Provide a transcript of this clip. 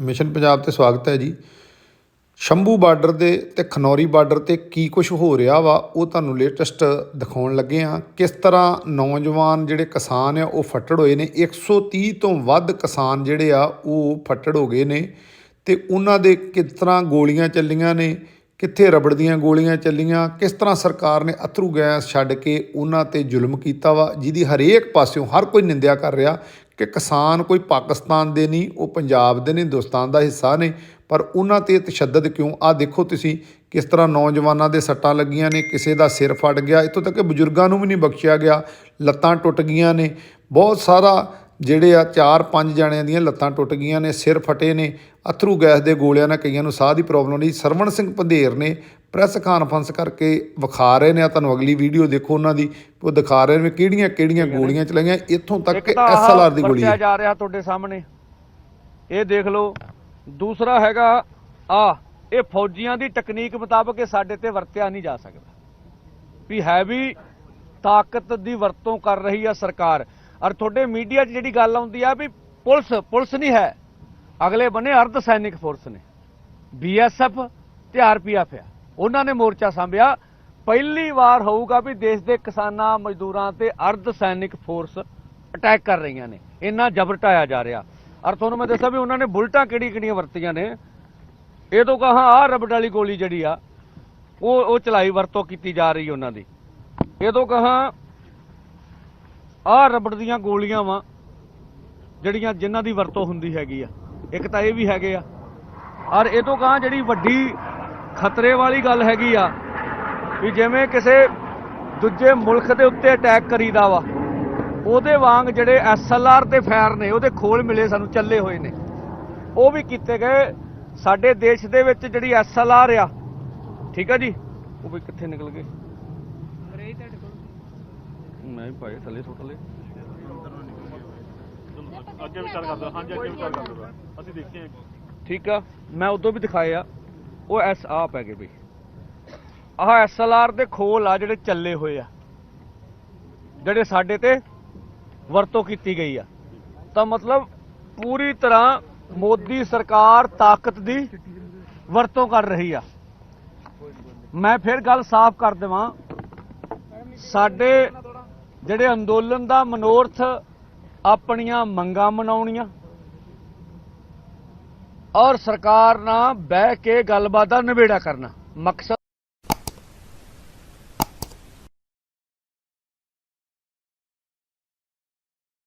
Mission Punjab ਤੇ ਸਵਾਗਤ ਹੈ ਜੀ। ਸ਼ੰਭੂ ਬਾਰਡਰ ਦੇ ਤੇ ਖਨੌਰੀ ਬਾਰਡਰ ਤੇ ਕੀ ਕੁਝ ਹੋ ਰਿਹਾ ਵਾ, ਉਹ ਤੁਹਾਨੂੰ ਲੇਟੈਸਟ ਦਿਖਾਉਣ ਲੱਗੇ ਆ ਕਿਸ ਤਰ੍ਹਾਂ ਨੌਜਵਾਨ ਜਿਹੜੇ ਕਿਸਾਨ ਆ, ਉਹ ਫੱਟੜ ਹੋਏ ਨੇ? 130 ਤੋਂ ਵੱਧ ਕਿਸਾਨ ਜਿਹੜੇ ਆ, ਉਹ ਫੱਟੜ ਹੋ ਗਏ ਨੇ ਤੇ ਉਹਨਾਂ ਦੇ ਕਿਸ ਤਰ੍ਹਾਂ ਗੋਲੀਆਂ ਚੱਲੀਆਂ ਨੇ? ਕਿੱਥੇ ਰਬੜ ਦੀਆਂ ਗੋਲੀਆਂ ਚੱਲੀਆਂ? ਕਿਸ ਤਰ੍ਹਾਂ ਸਰਕਾਰ ਨੇ ਅਥਰੂ ਗੈਸ ਛੱਡ ਕੇ ਉਹਨਾਂ ਤੇ ਜ਼ੁਲਮ ਕੀਤਾ ਵਾ? ਜਿਹਦੀ ਹਰੇਕ ਪਾਸਿਓਂ ਹਰ ਕੋਈ ਨਿੰਦਿਆ ਕਰ ਰਿਹਾ। ਕਿ ਕਿਸਾਨ ਕੋਈ ਪਾਕਿਸਤਾਨ ਦੇ ਨਹੀਂ, ਉਹ ਪੰਜਾਬ ਦੇ ਨੇ ਹਿੰਦੁਸਤਾਨ ਦਾ ਹਿੱਸਾ ਨੇ ਪਰ ਉਹਨਾਂ ਤੇ ਤਸ਼ੱਦਦ ਕਿਉਂ? ਆ ਦੇਖੋ ਤੁਸੀਂ ਕਿਸ ਤਰ੍ਹਾਂ ਨੌਜਵਾਨਾਂ ਦੇ ਸੱਟਾਂ ਲੱਗੀਆਂ ਨੇ, ਕਿਸੇ ਦਾ ਸਿਰ ਫਟ ਗਿਆ। ਇੱਥੋਂ ਤੱਕ ਕਿ ਬਜ਼ੁਰਗਾਂ ਨੂੰ ਵੀ ਨਹੀਂ ਬਖਸ਼ਿਆ ਗਿਆ। ਲੱਤਾਂ ਟੁੱਟ ਗਈਆਂ ਨੇ। ਬਹੁਤ ਸਾਰਾ ਜਿਹੜੇ ਆ ਚਾਰ ਪੰਜ ਜਣਿਆਂ ਦੀਆਂ ਲੱਤਾਂ ਟੁੱਟ ਗਈਆਂ ਨੇ ਸਿਰ ਫਟੇ ਨੇ ਅਥਰੂ ਗੈਸ ਦੇ ਗੋਲਿਆਂ ਨਾਲ ਕਈਆਂ ਨੂੰ ਸਾਹ ਦੀ ਪ੍ਰੋਬਲਮ ਨਹੀਂ। ਸਰਵਣ ਸਿੰਘ ਪੰਧੇਰ ਨੇ ਪ੍ਰੈਸ ਕਾਨਫਰੰਸ ਕਰਕੇ ਵਿਖਾ ਰਹੇ ਨੇ ਆ ਤੁਹਾਨੂੰ ਅਗਲੀ ਵੀਡੀਓ ਦੇਖੋ ਉਹਨਾਂ ਦੀ ਉਹ ਦਿਖਾ ਰਹੇ ਨੇ ਕਿਹੜੀਆਂ ਕਿਹੜੀਆਂ ਗੋਲੀਆਂ ਚਲਾਈਆਂ ਇੱਥੋਂ ਤੱਕ ਕਿ ਐਸਐਲਆਰ ਦੀ ਗੋਲੀ ਹੈ। ਜਾ ਰਿਹਾ ਤੁਹਾਡੇ ਸਾਹਮਣੇ। ਇਹ ਦੇਖ ਲਓ ਦੂਸਰਾ ਹੈਗਾ ਆ ਇਹ ਫੌਜੀਆਂ ਦੀ ਟੈਕਨੀਕ ਮੁਤਾਬਕ ਇਹ ਸਾਡੇ ਤੇ ਵਰਤਿਆ ਨਹੀਂ ਜਾ ਸਕਦਾ। ਵੀ ਹੈਵੀ ਤਾਕਤ ਦੀ ਵਰਤੋਂ ਕਰ ਰਹੀ ਆ ਸਰਕਾਰ। ਔਰ ਤੁਹਾਡੇ ਮੀਡੀਆ 'ਚ ਜਿਹੜੀ ਗੱਲ ਆਉਂਦੀ ਆ ਵੀ ਪੁਲਿਸ ਪੁਲਿਸ ਨਹੀਂ ਹੈ। ਅਗਲੇ ਬੰਨੇ ਅਰਧ ਸੈਨਿਕ ਫੋਰਸ ਨੇ। ਬੀਐਸਐਫ ਤੇ ਆਰਪੀਐਫ ਆ। ਉਹਨਾਂ ਨੇ ਮੋਰਚਾ ਸੰਭਿਆ। ਪਹਿਲੀ ਵਾਰ ਹੋਊਗਾ ਵੀ ਦੇਸ਼ ਦੇ ਕਿਸਾਨਾਂ, ਮਜ਼ਦੂਰਾਂ ਤੇ ਅਰਧ ਸੈਨਿਕ ਫੋਰਸ ਅਟੈਕ ਕਰ ਰਹੀਆਂ ਨੇ। ਇੰਨਾ ਜਬਰ ਢਾਇਆ ਜਾ ਰਿਹਾ। ਔਰ ਤੁਹਾਨੂੰ ਮੈਂ ਦੱਸਿਆ ਵੀ ਉਹਨਾਂ ਨੇ ਬੁਲਟਾਂ ਕਿਹੜੀ ਕਿਹੜੀਆਂ ਵਰਤੀਆਂ ਨੇ। ਇਹ ਤੋਂ ਕਹਾ ਆਹ ਰਬੜ ਵਾਲੀ ਗੋਲੀ ਜਿਹੜੀ ਆ, ਉਹ ਉਹ ਚਲਾਈ ਵਰਤੋਂ ਕੀਤੀ ਜਾ ਰਹੀ ਉਹਨਾਂ ਦੀ। ਇਹ ਤੋਂ ਕਹਾ ਆਹ ਰਬੜ ਦੀਆਂ ਗੋਲੀਆਂ ਵਾ, ਜਿਹੜੀਆਂ ਜਿਨ੍ਹਾਂ ਦੀ ਵਰਤੋਂ ਹੁੰਦੀ ਹੈਗੀ ਆ। ਇੱਕ ਤਾਂ ਇਹ ਵੀ ਹੈਗੇ ਆ। ਔਰ ਇਹ ਤੋਂ ਕਹਾਂ ਜਿਹੜੀ ਵੱਡੀ ਖਤਰੇ ਵਾਲੀ ਗੱਲ ਹੈਗੀ ਆ, ਵੀ ਜਿਵੇਂ ਕਿਸੇ ਦੂਜੇ ਮੁਲਕ ਦੇ ਉੱਤੇ ਅਟੈਕ ਕਰੀਦਾ ਵਾ, ਉਹਦੇ ਵਾਂਗ ਜਿਹੜੇ ਐਸਐਲਆਰ ਤੇ ਫਾਇਰ ਨੇ, ਉਹਦੇ ਖੋਲ ਮਿਲੇ ਸਾਨੂੰ, ਚੱਲੇ ਹੋਏ ਨੇ। ਉਹ ਵੀ ਕੀਤੇ ਗਏ ਸਾਡੇ ਦੇਸ਼ ਦੇ ਵਿੱਚ ਜਿਹੜੀ ਐਸਐਲਆਰ ਆ। ਠੀਕ ਆ ਜੀ? ਉਹ ਵੀ ਕਿੱਥੇ ਨਿਕਲ ਗਏ? ਮੈਂ ਵੀ ਪਾਏ ਥੱਲੇ ਸੁੱਟ ਲਏ ਅੱਗੇ ਵਿਚਾਰ ਕਰਦਾ ਹਾਂਜੀ ਅੱਗੇ ਵਿਚਾਰ ਕਰਦਾ ਅਸੀਂ ਦੇਖੇ ਹਾਂ। ਠੀਕ ਆ ਮੈਂ ਉਦੋਂ ਵੀ ਦਿਖਾਏ ਆ। ਉਹ ਐਸ ਆ ਪੈ ਗਏ ਬਈ। ਆਹ ਐਸਐਲਆਰ ਦੇ ਖੋਲ ਆ ਜਿਹੜੇ ਚੱਲੇ ਹੋਏ ਆ। ਜਿਹੜੇ ਸਾਡੇ ਤੇ ਵਰਤੋਂ ਕੀਤੀ ਗਈ ਆ। ਤਾਂ ਮਤਲਬ ਪੂਰੀ ਤਰ੍ਹਾਂ ਮੋਦੀ ਸਰਕਾਰ ਤਾਕਤ ਦੀ ਵਰਤੋਂ ਕਰ ਰਹੀ ਆ। ਮੈਂ ਫਿਰ ਗੱਲ ਸਾਫ਼ ਕਰ ਦੇਵਾਂ। ਸਾਡੇ ਜਿਹੜੇ ਅੰਦੋਲਨ ਦਾ ਮਨੋਰਥ ਆਪਣੀਆਂ ਮੰਗਾਂ ਮਨਾਉਣੀਆਂ ਔਰ ਸਰਕਾਰ ਨਾਲ ਬਹਿ ਕੇ ਗੱਲਬਾਤ ਦਾ ਨਿਬੇੜਾ ਕਰਨਾ। ਮਕਸਦ